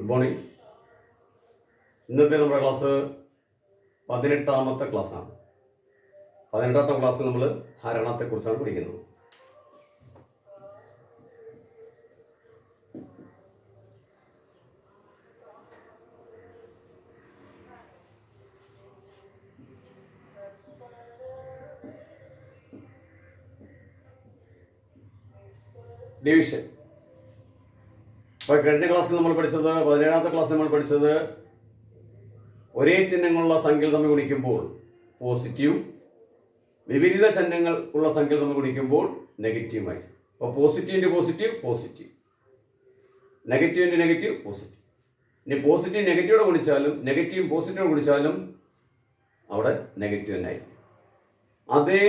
Good morning ഇന്നത്തെ നമ്മുടെ class പതിനെട്ടാമത്തെ ക്ലാസ്സാണ് പതിനെട്ടാമത്തെ ക്ലാസ് നമ്മൾ ഹരണത്തെക്കുറിച്ചാണ് പഠിക്കുന്നത്. ഡിവിഷൻ അപ്പോൾ കഴിഞ്ഞ ക്ലാസ്സിൽ നമ്മൾ പഠിച്ചത് പതിനേഴാമത്തെ ക്ലാസ്സിൽ നമ്മൾ പഠിച്ചത് ഒരേ ചിഹ്നങ്ങളുള്ള സംഖ്യകൾ തമ്മിൽ ഗുണിക്കുമ്പോൾ പോസിറ്റീവ് വിപരീത ചിഹ്നങ്ങൾ ഉള്ള സംഖ്യകൾ തമ്മിൽ ഗുണിക്കുമ്പോൾ നെഗറ്റീവായി അപ്പോൾ പോസിറ്റീവിന്റെ പോസിറ്റീവ് പോസിറ്റീവ് നെഗറ്റീവിന്റെ നെഗറ്റീവ് പോസിറ്റീവ് ഇനി പോസിറ്റീവ് നെഗറ്റീവോടെ ഗുണിച്ചാലും നെഗറ്റീവ് പോസിറ്റീവ് ഗുണിച്ചാലും അവിടെ നെഗറ്റീവ് തന്നെ ആയിരിക്കും. അതേ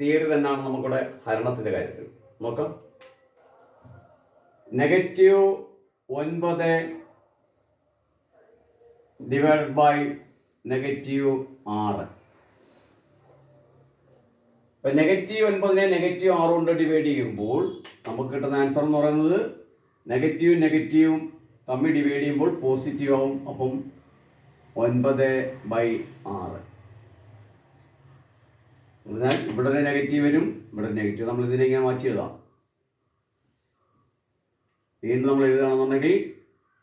തിയറി തന്നെയാണ് നമുക്കിവിടെ ഹരണത്തിന്റെ കാര്യത്തിൽ നോക്കാം. നെഗറ്റീവ് ഒൻപത് ഡിവൈഡ് ബൈ നെഗറ്റീവ് ആറ്. ഇപ്പൊ നെഗറ്റീവ് ഒൻപതിനെ നെഗറ്റീവ് ആറ് കൊണ്ട് ഡിവൈഡ് ചെയ്യുമ്പോൾ നമുക്ക് കിട്ടുന്ന ആൻസർ എന്ന് പറയുന്നത് നെഗറ്റീവ് നെഗറ്റീവും തമ്മിൽ ഡിവൈഡ് ചെയ്യുമ്പോൾ പോസിറ്റീവ് ആവും. അപ്പം ഒൻപത് ബൈ ആറ്. അതിനാൽ ഇവിടെ നെഗറ്റീവ് വരും ഇവിടെ നെഗറ്റീവ് നമ്മൾ ഇതിനെ ഇങ്ങനെ മാറ്റി എഴുതാം. വീണ്ടും നമ്മൾ എഴുതുകയാണെന്നുണ്ടെങ്കിൽ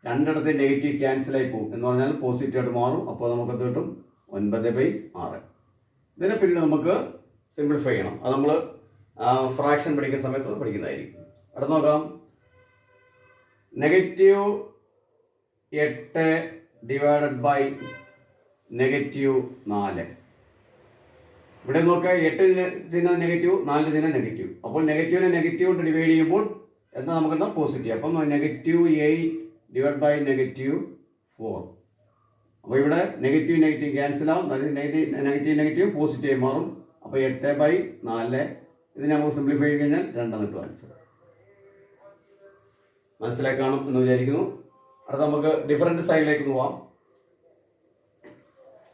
രണ്ടിടത്ത് നെഗറ്റീവ് ക്യാൻസൽ ആയി പോകും എന്ന് പറഞ്ഞാൽ പോസിറ്റീവായിട്ട് മാറും. അപ്പോൾ നമുക്ക് കിട്ടും? ഒൻപത് ബൈ ആറ്. ഇതിനെ പിന്നീട് നമുക്ക് സിംപ്ലിഫൈ ചെയ്യണം. അത് നമ്മൾ ഫ്രാക്ഷൻ പഠിക്കുന്ന സമയത്ത് പഠിക്കുന്നതായിരിക്കും. അടുത്ത് നോക്കാം. നെഗറ്റീവ് എട്ട് ഡിവൈഡഡ് ബൈ നെഗറ്റീവ് നാല്. ഇവിടെ നോക്കുക എട്ട് ചിഹ്നം നെഗറ്റീവ് നാല് ചിഹ്നം നെഗറ്റീവ് അപ്പോൾ നെഗറ്റീവിനെ നെഗറ്റീവ് കൊണ്ട് ഡിവൈഡ് ചെയ്യുമ്പോൾ എന്താ നമുക്ക് എന്താ പോസിറ്റീവ് അപ്പം negative eight divide by negative four അപ്പോൾ ഇവിടെ നെഗറ്റീവ് നെഗറ്റീവ് ക്യാൻസൽ ആവും. നെഗറ്റീവ് നെഗറ്റീവ് നെഗറ്റീവ് പോസിറ്റീവ് മാറും. അപ്പോൾ എട്ട് ബൈ നാല്. ഇത് നമുക്ക് സിംപ്ലിഫൈ ചെയ്ത് കഴിഞ്ഞാൽ രണ്ടെണ്ണം കിട്ടും ആൻസർ മനസ്സിലായി കാണും എന്ന് വിചാരിക്കുന്നു. അടുത്ത നമുക്ക് ഡിഫറെന്റ് സൈഡിലേക്ക് പോവാം.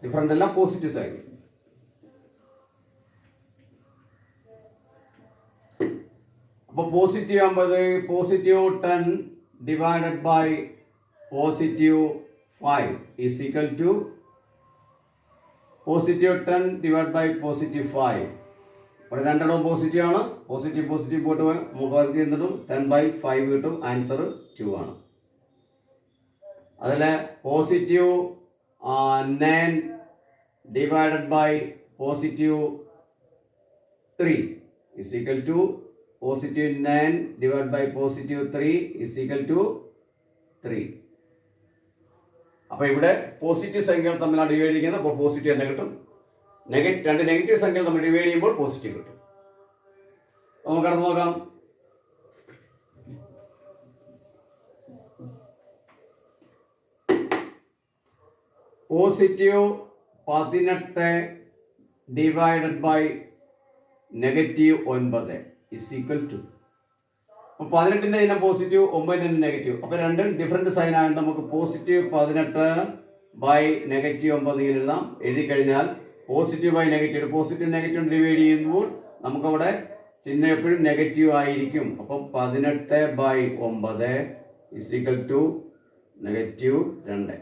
ഡിഫറെന്റ് എല്ലാം പോസിറ്റീവ് സൈഡ് അപ്പോൾ പോസിറ്റീവ് ആകുമ്പോൾ positive ten divided by positive five is equal to positive ten divide by positive five ഇവിടെ രണ്ടെണ്ണം പോസിറ്റീവ് ആണ്. പോസിറ്റീവ് പോസിറ്റീവ് പോയിട്ട് പോയി മുഖത്ത് എന്നിട്ടും ടെൻ ബൈ ഫൈവ് കിട്ടും. ആൻസർ ടു ആണ്. അതിലെ positive nine divided by positive three is equal to positive nine divide by positive three is equal to three അപ്പോൾ ഇവിടെ പോസിറ്റീവ് സംഖ്യകൾ തമ്മിലാണ് ഡിവൈഡ് ചെയ്യുന്നത്. അപ്പോൾ പോസിറ്റീവ് തന്നെ കിട്ടും? നെഗറ്റീവ് രണ്ട് നെഗറ്റീവ് സംഖ്യകൾ തമ്മിൽ ഡിവൈഡ് ചെയ്യുമ്പോൾ പോസിറ്റീവ് കിട്ടും. നമുക്ക് അടുത്ത് നോക്കാം. പോസിറ്റീവ് പതിനെട്ട് ഡിവൈഡഡ് ബൈ നെഗറ്റീവ് ഒൻപത്. ഇസ് ഈക്വൽ ടു അപ്പം പതിനെട്ടിന്റെ ഇതിനെ പോസിറ്റീവ് ഒമ്പതിന്റെ നെഗറ്റീവ് അപ്പോൾ രണ്ടും ഡിഫറെന്റ് സൈൻ ആയതുകൊണ്ട് നമുക്ക് പോസിറ്റീവ് പതിനെട്ട് ബൈ നെഗറ്റീവ് ഒമ്പത് ഇങ്ങനെ എഴുതാം. എഴുതി കഴിഞ്ഞാൽ positive by negative positive negative divide ചെയ്യുമ്പോൾ നമുക്കവിടെ ചിഹ്നം എപ്പോഴും നെഗറ്റീവ് ആയിരിക്കും. അപ്പം പതിനെട്ട് ബൈ ഒമ്പത് ഇസിക്കൽ ടു നെഗറ്റീവ് രണ്ട്.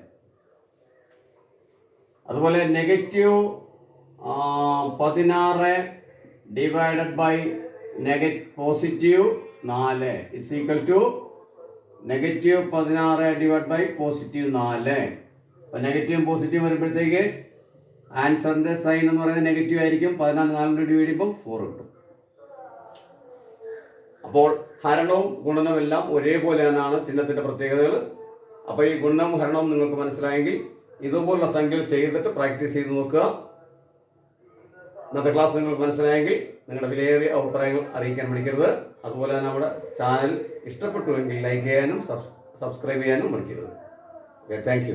അതുപോലെ നെഗറ്റീവ് പതിനാറ് ഡിവൈഡഡ് ബൈ നെഗ പോസിറ്റീവ് നാല്. ഇസ് ഈക്വൽ ടു നെഗറ്റീവ് പതിനാറ് ഡിവൈഡ് ബൈ പോസിറ്റീവ് നാല്. അപ്പം നെഗറ്റീവും പോസിറ്റീവ് വരുമ്പോഴത്തേക്ക് ആൻസറിന്റെ സൈൻ എന്ന് പറയുന്നത് നെഗറ്റീവ് ആയിരിക്കും. പതിനാല് നാലിന്റെ ഡിവൈഡ് ചെയ്യുമ്പോൾ ഫോർ കിട്ടും. അപ്പോൾ ഹരണവും ഗുണനവും എല്ലാം ഒരേപോലെ തന്നെയാണ് ചിഹ്നത്തിന്റെ പ്രത്യേകതകൾ. അപ്പോൾ ഈ ഗുണനവും ഹരണവും നിങ്ങൾക്ക് മനസ്സിലായെങ്കിൽ ഇതുപോലുള്ള സംഖ്യകൾ ചെയ്തിട്ട് പ്രാക്ടീസ് ചെയ്ത് നോക്കുക. ഇന്നത്തെ ക്ലാസ് നിങ്ങൾക്ക് മനസ്സിലായെങ്കിൽ നിങ്ങളുടെ വിലയേറിയ അഭിപ്രായങ്ങൾ അറിയിക്കാൻ മടിക്കരുത് അതുപോലെ തന്നെ നമ്മുടെ ചാനൽ ഇഷ്ടപ്പെട്ടുവെങ്കിൽ ലൈക്ക് ചെയ്യാനും സബ്സ്ക്രൈബ് ചെയ്യാനും മടിക്കരുത്. Okay thank